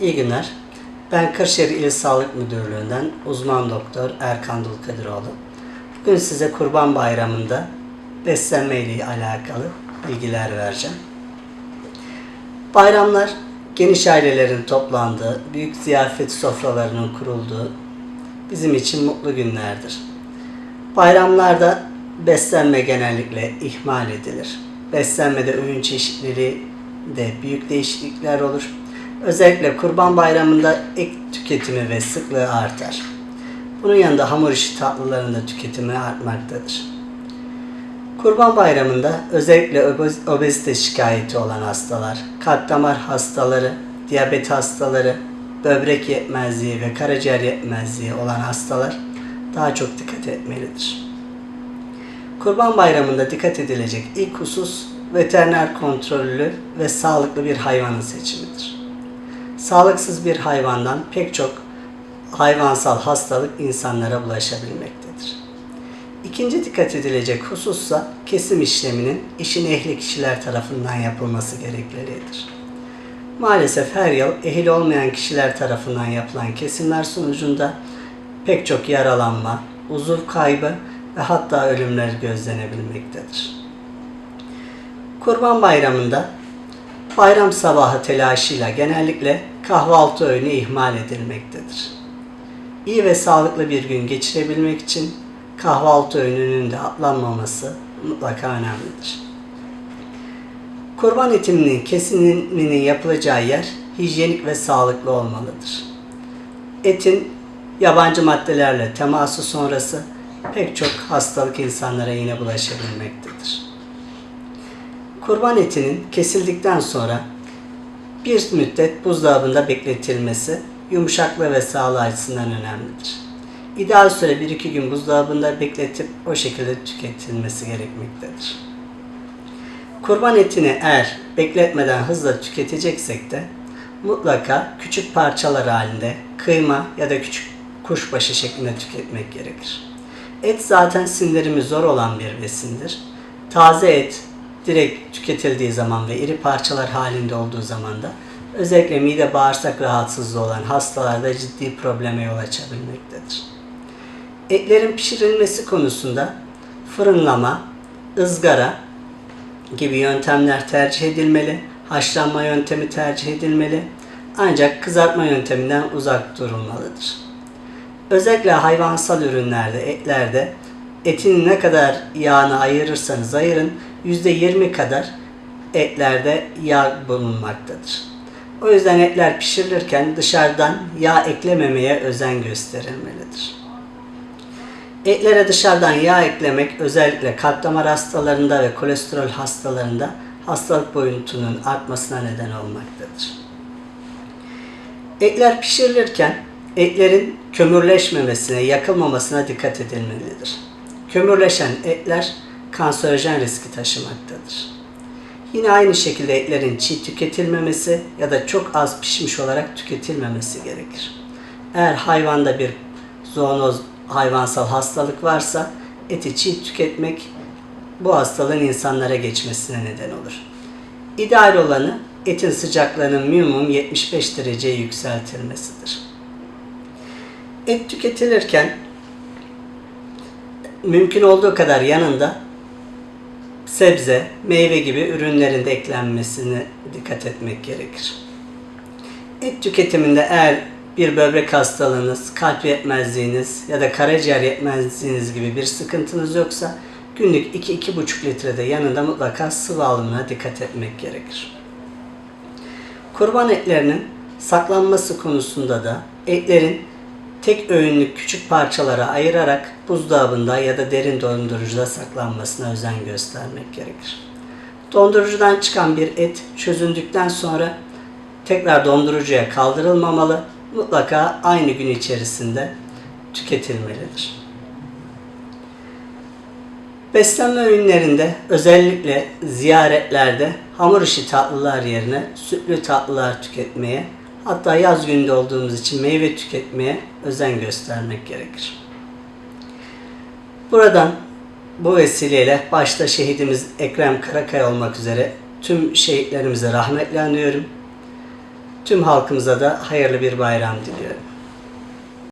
İyi günler. Ben Kırşehir İl Sağlık Müdürlüğü'nden uzman doktor Erkan Dulkadiroğlu. Bugün size Kurban Bayramı'nda beslenme ile alakalı bilgiler vereceğim. Bayramlar geniş ailelerin toplandığı, büyük ziyafet sofralarının kurulduğu bizim için mutlu günlerdir. Bayramlarda beslenme genellikle ihmal edilir. Beslenmede öğün çeşitliliği de büyük değişiklikler olur. Özellikle Kurban Bayramı'nda ek tüketimi ve sıklığı artar. Bunun yanında hamur işi tatlıların da tüketimi artmaktadır. Kurban Bayramı'nda özellikle obez- obezite şikayeti olan hastalar, kalp damar hastaları, diyabet hastaları, böbrek yetmezliği ve karaciğer yetmezliği olan hastalar daha çok dikkat etmelidir. Kurban Bayramı'nda dikkat edilecek ilk husus veteriner kontrollü ve sağlıklı bir hayvanın seçimidir. Sağlıksız bir hayvandan pek çok hayvansal hastalık insanlara bulaşabilmektedir. İkinci dikkat edilecek husussa kesim işleminin işin ehli kişiler tarafından yapılması gerekliliğidir. Maalesef her yıl ehil olmayan kişiler tarafından yapılan kesimler sonucunda pek çok yaralanma, uzuv kaybı ve hatta ölümler gözlenebilmektedir. Kurban Bayramı'nda bayram sabahı telaşıyla genellikle kahvaltı öğünü ihmal edilmektedir. İyi ve sağlıklı bir gün geçirebilmek için kahvaltı öğününün de atlanmaması mutlaka önemlidir. Kurban etinin kesiminin yapılacağı yer hijyenik ve sağlıklı olmalıdır. Etin yabancı maddelerle teması sonrası pek çok hastalık insanlara yine bulaşabilmektedir. Kurban etinin kesildikten sonra bir müddet buzdolabında bekletilmesi yumuşaklığı ve sağlığı açısından önemlidir. İdeal süre 1-2 gün buzdolabında bekletip o şekilde tüketilmesi gerekmektedir. Kurban etini eğer bekletmeden hızla tüketeceksek de mutlaka küçük parçalar halinde kıyma ya da küçük kuşbaşı şeklinde tüketmek gerekir. Et zaten sindirimi zor olan bir besindir. Taze et direkt tüketildiği zaman ve iri parçalar halinde olduğu zaman da özellikle mide bağırsak rahatsızlığı olan hastalarda ciddi probleme yol açabilmektedir. Etlerin pişirilmesi konusunda fırınlama, ızgara gibi yöntemler tercih edilmeli, haşlanma yöntemi tercih edilmeli ancak kızartma yönteminden uzak durulmalıdır. Özellikle hayvansal ürünlerde, etlerde etin ne kadar yağını ayırırsanız ayırın %20 kadar etlerde yağ bulunmaktadır. O yüzden etler pişirilirken dışarıdan yağ eklememeye özen gösterilmelidir. Etlere dışarıdan yağ eklemek özellikle kalp damar hastalarında ve kolesterol hastalarında hastalık boyutunun artmasına neden olmaktadır. Etler pişirilirken etlerin kömürleşmemesine, yakılmamasına dikkat edilmelidir. Kömürleşen etler kanserojen riski taşımaktadır. Yine aynı şekilde etlerin çiğ tüketilmemesi ya da çok az pişmiş olarak tüketilmemesi gerekir. Eğer hayvanda bir zoonoz hayvansal hastalık varsa eti çiğ tüketmek bu hastalığın insanlara geçmesine neden olur. İdeal olanı etin sıcaklığının minimum 75 dereceye yükseltilmesidir. Et tüketilirken mümkün olduğu kadar yanında sebze, meyve gibi ürünlerin de eklenmesine dikkat etmek gerekir. Et tüketiminde eğer bir böbrek hastalığınız, kalp yetmezliğiniz ya da karaciğer yetmezliğiniz gibi bir sıkıntınız yoksa günlük 2-2,5 litrede yanında mutlaka sıvı alımına dikkat etmek gerekir. Kurban etlerinin saklanması konusunda da etlerin tek öğünlük küçük parçalara ayırarak buzdolabında ya da derin dondurucuda saklanmasına özen göstermek gerekir. Dondurucudan çıkan bir et çözündükten sonra tekrar dondurucuya kaldırılmamalı, mutlaka aynı gün içerisinde tüketilmelidir. Beslenme öğünlerinde özellikle ziyaretlerde hamur işi tatlılar yerine sütlü tatlılar tüketmeye hatta yaz gününde olduğumuz için meyve tüketmeye özen göstermek gerekir. Buradan bu vesileyle başta şehidimiz Ekrem Karakaya olmak üzere tüm şehitlerimize rahmetle anıyorum. Tüm halkımıza da hayırlı bir bayram diliyorum.